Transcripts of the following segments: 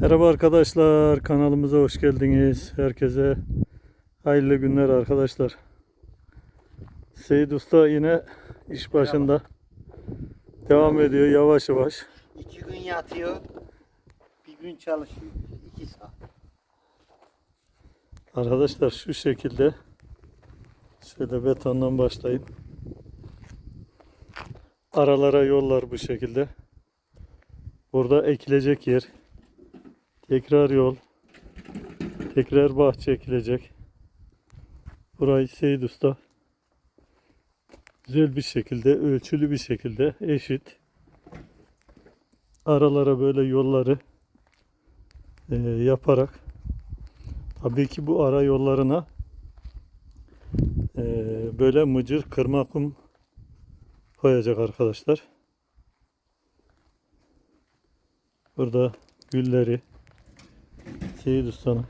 Merhaba arkadaşlar, kanalımıza hoş geldiniz. Herkese hayırlı günler arkadaşlar. Seyit Usta yine iş başında devam ediyor yavaş yavaş. İki gün yatıyor. Bir gün çalışıyor. İki saat. Arkadaşlar şu şekilde şöyle betondan başlayayım. Aralara yollar bu şekilde. Burada ekilecek yer. Tekrar yol. Tekrar bahçe ekilecek. Burayı Seyit Usta güzel bir şekilde, ölçülü bir şekilde eşit. Aralara böyle yolları eee, yaparak Tabii ki bu ara yollarına eee, böyle mıcır kırma kum koyacak arkadaşlar. Burada gülleri Seyit Usta'nın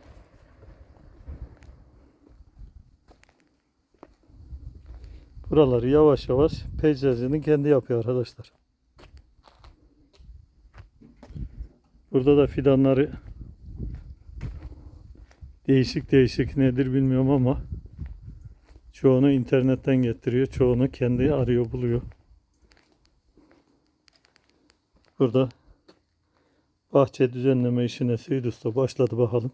Buraları yavaş yavaş peyzajını kendi yapıyor arkadaşlar. Burada da fidanları Değişik değişik nedir bilmiyorum ama çoğunu internetten getiriyor. Çoğunu kendi arıyor buluyor. Burada bahçe düzenleme işine Seyit Usta başladı bakalım.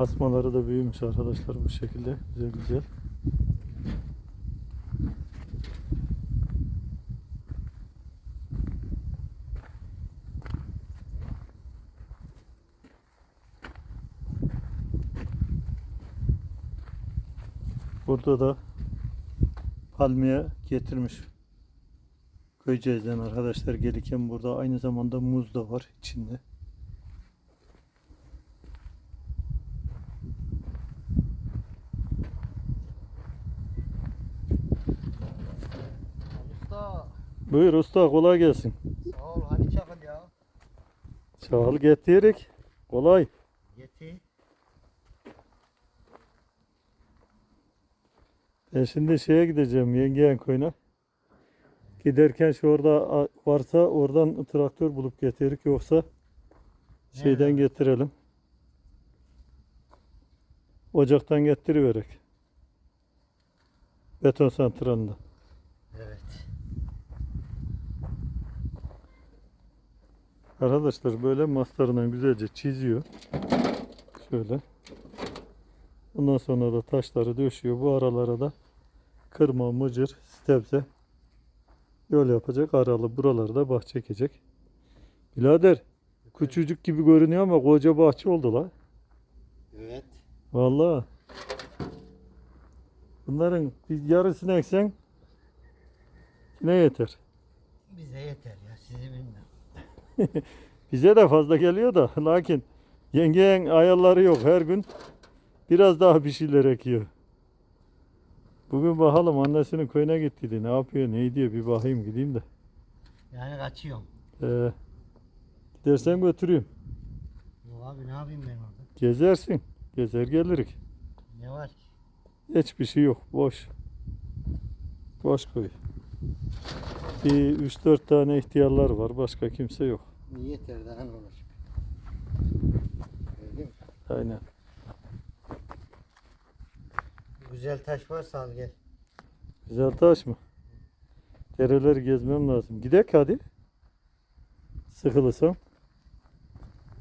Asmaları da büyümüş arkadaşlar bu şekilde. Güzel güzel. Burada da palmiye getirmiş. Köyceğiz'den arkadaşlar gelirken burada aynı zamanda muz da var içinde. Usta Buyur usta kolay gelsin. sağ ol hani çakıl ya. Çağıl getirik. Kolay. Yeti. Ben şimdi şeye gideceğim yengeyen koyuna. Giderken şu orada varsa oradan traktör bulup getirik yoksa şeyden Nerede? getirelim. Ocaktan getiriverek. Beton santralında. Evet. Arkadaşlar böyle mastarına güzelce çiziyor. Şöyle. Ondan sonra da taşları döşüyor. Bu aralara da kırma, mıcır, stepse yol yapacak. Aralı buralarda bahçe ekecek. Birader küçücük gibi görünüyor ama koca bahçe oldu la. Evet. Vallahi. Bunların bir yarısını eksen ne yeter? Bize yeter ya sizi bilmem. Bize de fazla geliyor da lakin yengeyen ayarları yok her gün biraz daha bir şeyler ekiyor. Bugün bakalım annesinin köyüne gittiydi. Ne yapıyor, ne diyor bir bakayım gideyim de. Yani kaçıyorum. Ee, gidersen götüreyim. Yok abi ne yapayım ben orada? Gezersin. Gezer gelirik. Ne var ki? Hiçbir şey yok. Boş. Boş köy. Bir 3-4 tane ihtiyarlar var. Başka kimse yok. Yeter daha ne olacak? Öyle mi? Aynen. Güzel taş varsa al gel. Güzel taş mı? Dereleri gezmem lazım. Gidek hadi. Sıkılırsam.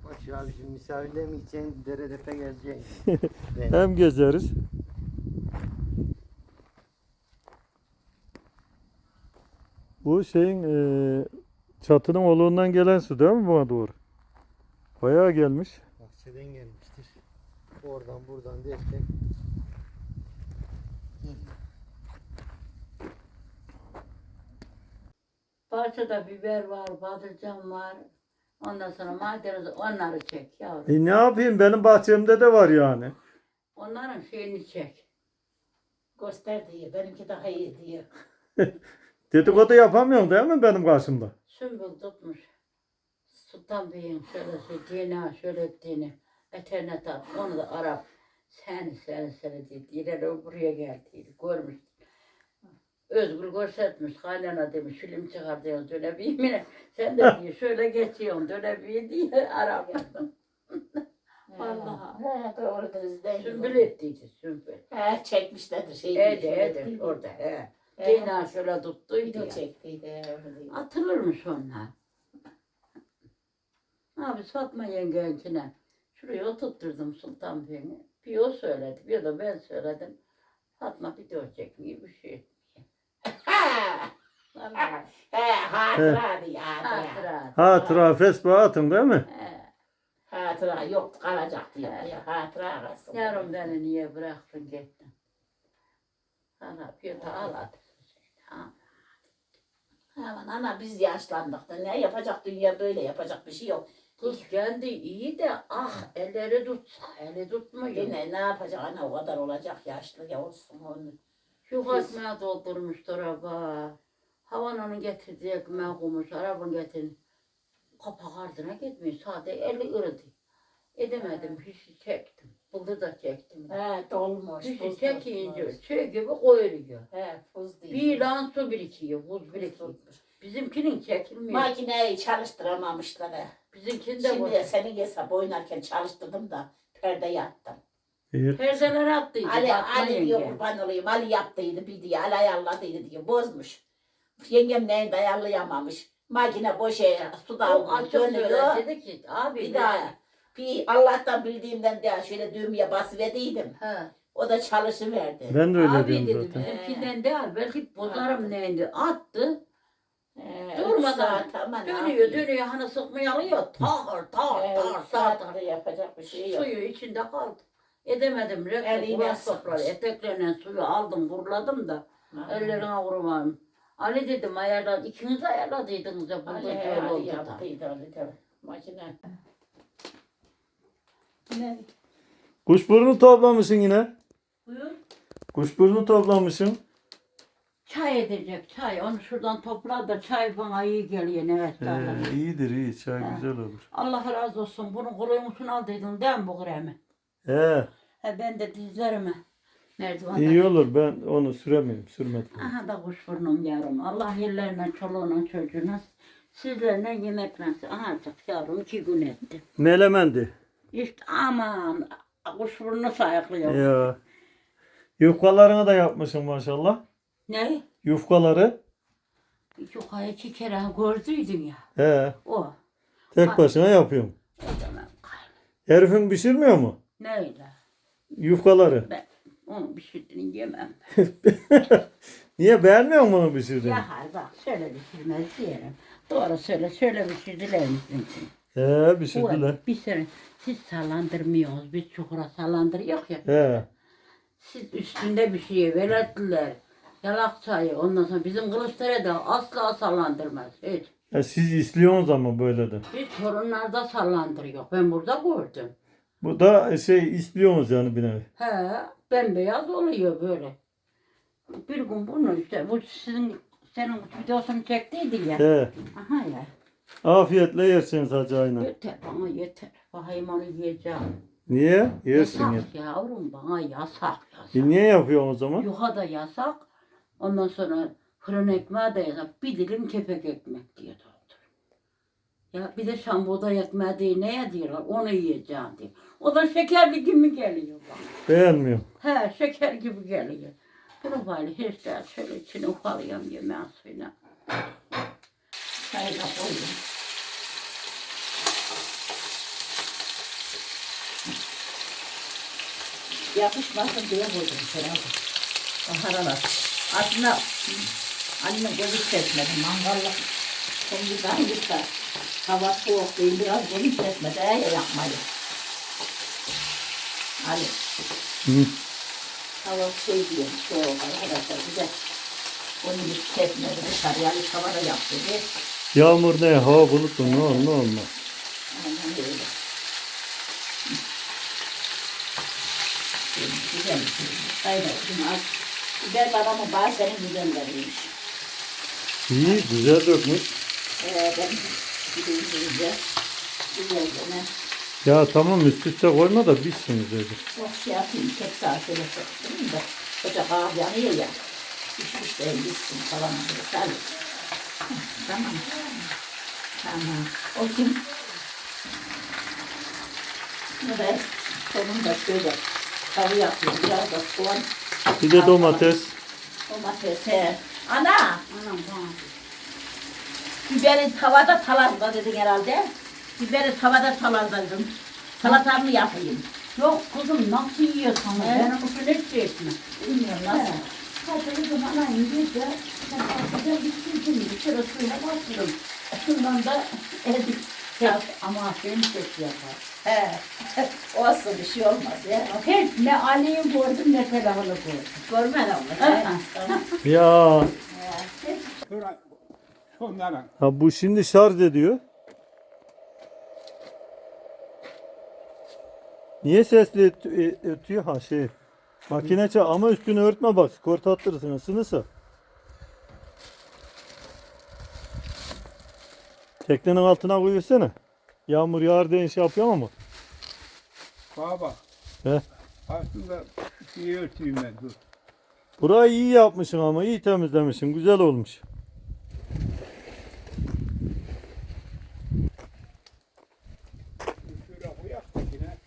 Bak ya abi şimdi misafirle mi gideceksin? Dere depe gezeceksin. Hem gezeriz. Bu şeyin eee, çatının oluğundan gelen su değil mi buna doğru? Bayağı gelmiş. Bahçeden gelmiştir. Oradan buradan derken. Bahçede biber var, patlıcan var. Ondan sonra maydanoz onları çek yavrum. E ne yapayım benim bahçemde de var yani. Onların şeyini çek. Göster diyor. Benimki daha iyi diyor. Dedikodu yapamıyorsun değil mi benim karşımda? Sümbül tutmuş. Sultan Bey'in şöyle DNA şöyle ettiğini. Eternet at. Onu da Arap. Seni seni seni dedi. İleri buraya geldi. Görmüş. Özgür göstermiş. Kaynana demiş. Film çıkar diyor. Döne bir yemine. Sen de diyor şöyle geçiyorsun. Döne bir diye Arap. Vallahi. He, doğrudur izleyin. Sümbül ettiydi. Sümbül. He çekmişlerdir şey. Evet evet orada. He. He. DNA şöyle tuttuydu Video ya. çektiydi. öyle diyor. Atılırmış onlar. Abi Fatma yengenkine şuraya oturtturdum Sultan Bey'ini. Bir o söyledi, bir de ben söyledim. Fatma video çekmiyor bir şey. Vallahi He hatıra diyor hatıra. hatıra. Hatıra Facebook'a atın değil mi? He. Hatıra yok kalacak diyor. Hatıra arasın. Yarın beni niye bıraktın gittin? Hala bir de ağladı. Aman ana biz yaşlandık da ne yapacak dünya böyle yapacak bir şey yok. Kız kendi iyi de ah elleri tutsa eli tutmuyor. Yine ne yapacak ana o kadar olacak yaşlı ya olsun onu. Şu katmaya doldurmuşlar araba. Havanın getirdiği ekmeği koymuş, arabanın getirdi. Kapak ardına gitmiyor, sade eli ırıdı. Edemedim, pişi çektim. Buldu da çektim. He dolmuş. Buz çekince çöy gibi koyuyor. He buz değil. Bir lan su birikiyor, buz Buz birikiyor. Bizimkinin çekilmiyor. Makineyi çalıştıramamışlar he. Bizimkinde. Şimdi de senin hesap oynarken çalıştırdım da perde yattım. İyi. Perdeler attıydı. Ali, Ali diyor kurban olayım. Ali yaptıydı bir diye. Ali ayarladıydı diyor. Bozmuş. Yengem neyin ayarlayamamış. Makine boş e, suda O açık dönüyor. söyledi ki abi. Bir daha bir Allah'tan bildiğimden de şöyle düğmeye basıverdiydim. He. O da çalışıverdi. Ben de öyle Abi diyorum dedi zaten. bizimkinden değil belki bozarım neydi attı Ee, Durmadan üç saat ama ne dönüyor dönüyor hani sıkmayı alıyor tahır tahır Ee, tahır tahır saatte yapacak bir şey yok. suyu içinde kaldı edemedim Eline reklam kulak sıkmış. eteklerine suyu aldım kuruladım da Ha. ellerine vurmam Ali dedim ayarladı ikiniz ayarladıydınız ya burada Ali, böyle Ali oldu da yaptıydı Ali de. Makine. Ne? Kuşburnu toplamışsın yine. Buyur. Kuşburnu toplamışsın. Çay edecek çay onu şuradan topla da çay bana iyi geliyor evet. Ee, iyidir iyi. Çay He. güzel olur. Allah razı olsun bunun kuruyumuşunu aldıydın değil mi bu kremi? He, He ben de dizlerime merdivanda. iyi olur. Ben onu süremiyorum. Sürmedim. Aha da kuş burnum yavrum. Allah yerlerine, çoluğuna, çocuğuna, sizlerine yemek nasip. Aha artık yavrum iki gün etti. Melemendi. İşte aman kuş burnu sayıklıyor. Ya. Yufkalarını da yapmışsın maşallah. Ne? Yufkaları. Yukarı iki kere gördüydün ya. He. O. Tek başına yapıyorum. Edemem. Herifin pişirmiyor mu? Neyle? Yufkaları. Ben onu bir şeyini yemem. Niye beğenmiyor musun onu pişirdiğini? Ya hal bak şöyle pişirmez diyelim. Doğru söyle şöyle pişirdiler misin? He pişirdiler. Bir sene siz sallandırmıyorsunuz. Biz çukura sallandırıyor ya. He. Siz üstünde bir şeye velettiler. Yalak çayı ondan sonra bizim Kılıçdaroğlu da asla sallandırmaz. Hiç. Ya siz istiyorsunuz ama böyle de. Biz torunlarda sallandırıyor. Ben burada gördüm. Bu da şey istiyorsunuz yani bir nevi. He, bembeyaz oluyor böyle. Bir gün bunu işte bu sizin senin videosunu çektiydin ya. He. Aha ya. Afiyetle yersiniz hacı aynen. Yeter bana yeter. Bakayım onu yiyeceğim. Niye? Yersin ya. yasak yavrum bana yasak yasak. E niye yapıyorsun o zaman? Yuha da yasak. Ondan sonra fırın ekmeği de yasak. Bir dilim kepek ekmek diyor doktor. Ya bir de şamboda ekmeği diye ne diyorlar? Onu yiyeceğim diyor. O da şekerli gibi geliyor bana. Beğenmiyorum. He şeker gibi geliyor. Bunu böyle hiç de şöyle içine ufalıyorum yemeğin suyuna. Çayı da koydum. Yapışmasın diye koydum herhalde. Baharalar. Aslında annem gözü kesmedi. Mangallık. Şimdi daha gitti. Hava soğuk değil. Biraz gözü kesmedi. Ya yapmayı. Ali. Hı. Hava şey diyor. Soğuk arkadaşlar. Bir de onu hiç kesmedi. Dışarıya bir hava da yaptı. diye. Yağmur ne? Hava bulutlu ne olur ne olmaz. Güzel babamın bazen biberleriymiş. İyi güzel dökmüş. Ee, ben gidince güzelce Ya tamam üst üste koyma da bitsin güzelce. Yok şey yapayım, tek saat soktum da. Koca kahve yanıyor ya. Pişmiş de gitsin falan. Hı, Tamam. Tamam. O kim? Bu da sonunda şöyle tavı yapıyor. Biraz da soğan, Bir de domates. domates. he. Ana! Anam bana. Biberi tavada talarda dedin herhalde. Biberi tavada talardaydım. Salatamı yapayım. Yok kızım nasıl yiyorsun? Ben onu hiç etme. Bilmiyorum nasıl. Ana İngilizce. Ben kalkacağım bitirdim. Bir kere suyuna bastırdım. Şundan da edik. Ya, ama seni çok yapar. He. Olsun bir şey olmaz ya. Hiç ne Ali'yi gördüm ne telefonu gördüm. Görmen ama. Ya ha bu şimdi şarj ediyor. Niye sesli öt- e- ötüyor ha şey? Makine çal ama üstünü örtme bak. Skort attırırsın ısınırsa. Teknenin altına koyursana. Yağmur yağar diye şey yapıyor ama. bana bak. He. Aslında şeyi örteyim ben dur. Burayı iyi yapmışsın ama iyi temizlemişsin. Güzel olmuş. Şöyle koyak da yine.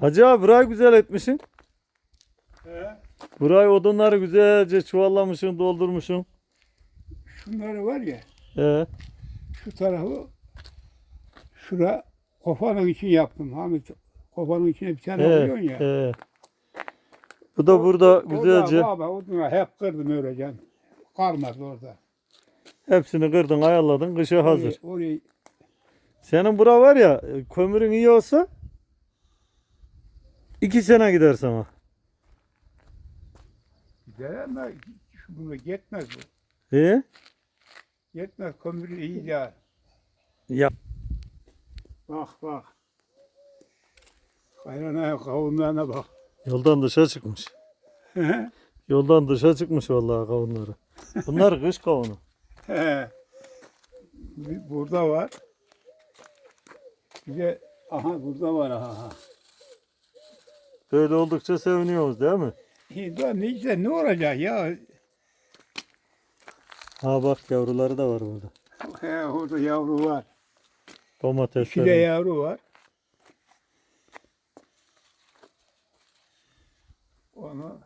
Hacı abi burayı güzel etmişsin. He. Burayı odunları güzelce çuvallamışsın, doldurmuşsun. Şunları var ya Ee, şu tarafı şura kofanın için yaptım. Hani kofanın içine bir tane koyuyorsun ya. ee. Bu da burada güzelce O da baba odunu hep kırdım öylece. Kalmadı orada. hepsini kırdın, ayarladın, kışa hazır. Orayı, orayı Senin bura var ya, kömürün iyi olsa iki sene gider sana. gider ama bunu yetmez bu. İyi? Yetmez kömür iyi ya. Ya. Bak bak. Kaynanaya kavunlarına bak. Yoldan dışa çıkmış. Yoldan dışa çıkmış vallahi kavunları. Bunlar kış kavunu. He. Burada var. Bir de aha burada var aha. Böyle oldukça seviniyoruz değil mi? Ne işte ne olacak ya? Ha bak yavruları da var burada. He orada yavru var. İki de Domatesler. yavru var. Onu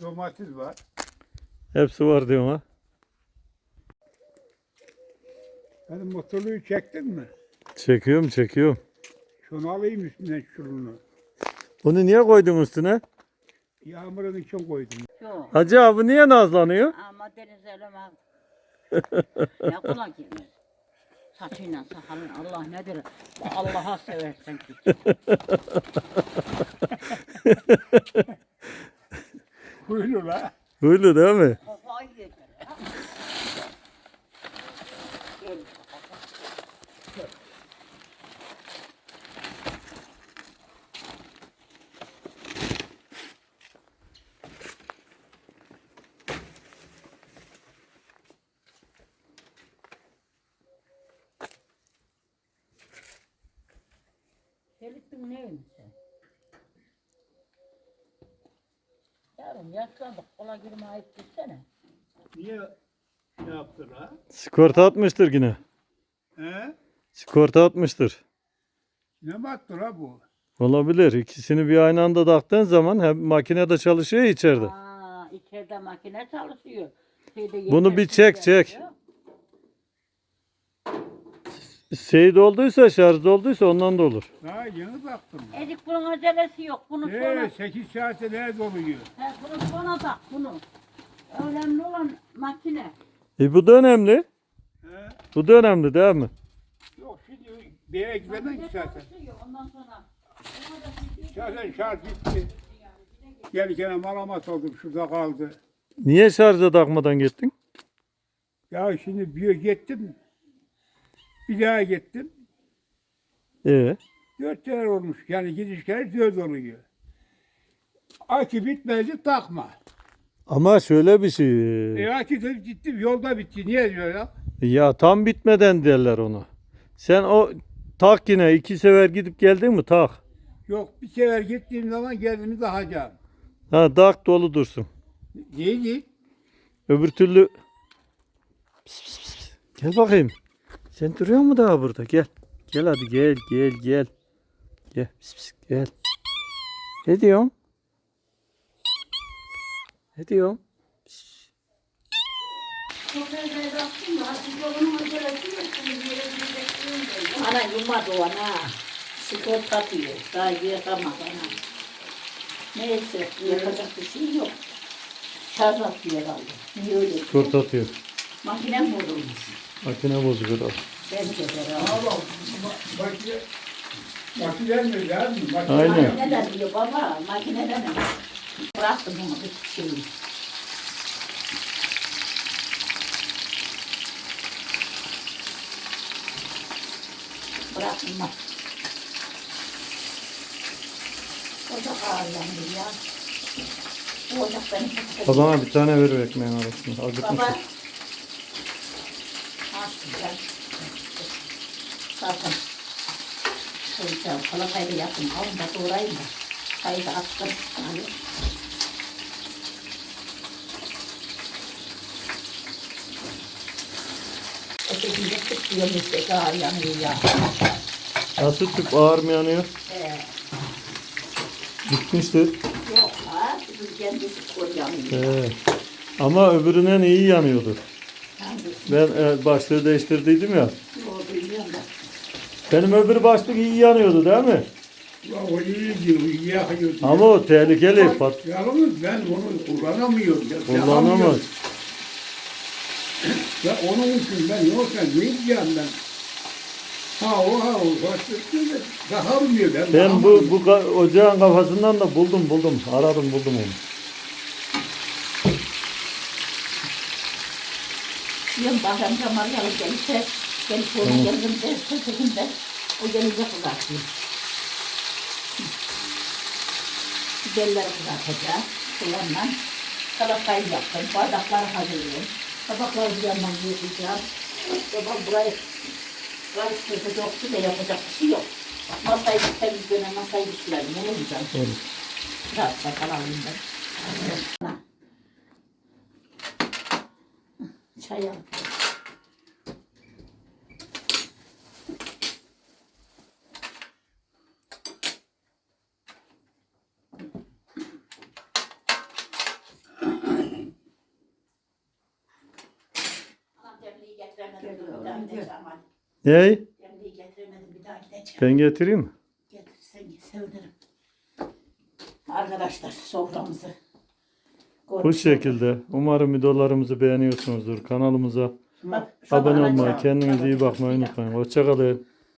domates var. Hepsi var diyorum ha. Benim motorluğu çektin mi? Çekiyorum çekiyorum. Şunu alayım üstüne şunu. Bunu niye koydun üstüne? Yağmurun için koydum. Yok. Hacı abi niye nazlanıyor? Ama deniz elemez. ne kulak girmez. Saçıyla sakalın Allah nedir? Allah'a seversen ki. Buyurun la. Öyle değil mi? Kafayı yedir ya. Gel. Selittin neymiş sen? Yavrum yaşlandık kola girme ayıp gitsene. Niye ne yaptın ha? Sigorta atmıştır yine. He? Sigorta atmıştır. Ne mi attı la bu? Olabilir. İkisini bir aynı anda taktığın zaman hem makine de çalışıyor ya içeride. Aa, içeride makine çalışıyor. Şeyde Bunu bir çek, çek. yapıyor. Seyit olduysa şarj olduysa ondan da olur. Daha yeni baktım. Edik bunun acelesi yok. Bunu sonra, He 8 saate ne doluyor? he, bunu sonra tak bunu. Önemli olan makine. E bu da önemli. He? Bu da önemli değil mi? Yok şimdi Bir yere gidemem ki zaten. Ondan sonra Zaten şarj bitti. Gelirken malamat oldum şurada kaldı. Niye şarja takmadan gittin? Ya şimdi bir gittim. Bir daha gittim. Ee, Dört tane olmuş. Yani gidiş geliş dört oluyor. Akü bitmedi takma. ama şöyle bir şey. E akü de gittim yolda bitti. Niye diyor ya? Ya tam bitmeden derler onu. Sen o tak yine iki sefer gidip geldin mi tak. Yok bir sefer gittiğim zaman kendimi takacağım. Ha tak dolu dursun. Neydi? Öbür türlü pis, pis, pis. Gel bakayım. Sen duruyor mu daha burada? Gel. Gel hadi gel gel gel. Gel pis, pis, gel. Ne diyorsun? Ne diyorsun? Ana yumadı o ana. Sigorta atıyor. Daha yıkamaz ana. Neyse yapacak bir şey yok. Şarj atıyor herhalde. Niye öyle? Kurt atıyor. Makine mi vurulmuş? Makine bozuk herhalde. De herhalde. Ama makine makine mi lazım? Makine Aynen. Makineden diyor baba. Makineden mi? Bıraktım onu bir şeyi. Bıraktım bak. Ocak ağırlandı ya. Bu ocak beni çok seviyor. Babana bir tane ver ekmeğin arasında. Acıkmış. Baba. Nasıl sen? Zaten. Koyacağım. Salatayı da yaptım. Alın da doğrayayım da. Çayı da attım. Hani. Ötekinde tutuyor müstek ağır yanıyor ya. Nasıl tüp ağır mı yanıyor? Ee, Bitmiştir. yok ha. Bizim kendisi kor yanıyor. Ee, ama öbüründen iyi yanıyordu. Hangisi? Ben e, başlığı değiştirdiydim ya. Benim öbür başlık iyi yanıyordu değil mi? Ya o iyi diyor, iyi yakıyor. Ama o tehlikeli. Pat Yalnız ben onu kullanamıyorum. Ya, kullanamaz. yakamıyorum. Ya onun için ben yoksa ne diyeceğim ben? Ha o ha o. Başlıklı da takamıyor ben. Ben bu, bu ka- ocağın kafasından da buldum buldum. Aradım buldum onu. Diyorum Bahram Kemal gelirse gelip onu geldim derse dedim de o gelince kızartayım. Biberleri kızartacağım. Soğanla salatayı yaptım. Bardakları hazırlıyorum. Tabakları bir yandan yıkayacağım. Babam burayı karıştırdı yoktu da yapacak bir şey yok. Masayı temizledim, masayı silerim. Onu güzel. Olur. Biraz sakal alayım ben. Çay al. Anam demliği getiremedim. Bir daha gideceğim hadi. Ney? Demliği getiremedim. Bir daha gideceğim. Ben getireyim mi? Getirsen sevinirim. Arkadaşlar soframızı Bu şekilde. Umarım videolarımızı beğeniyorsunuzdur. Kanalımıza. Bak, abone olmayı, çağır. kendinize iyi bakmayı unutmayın. Hoşçakalın.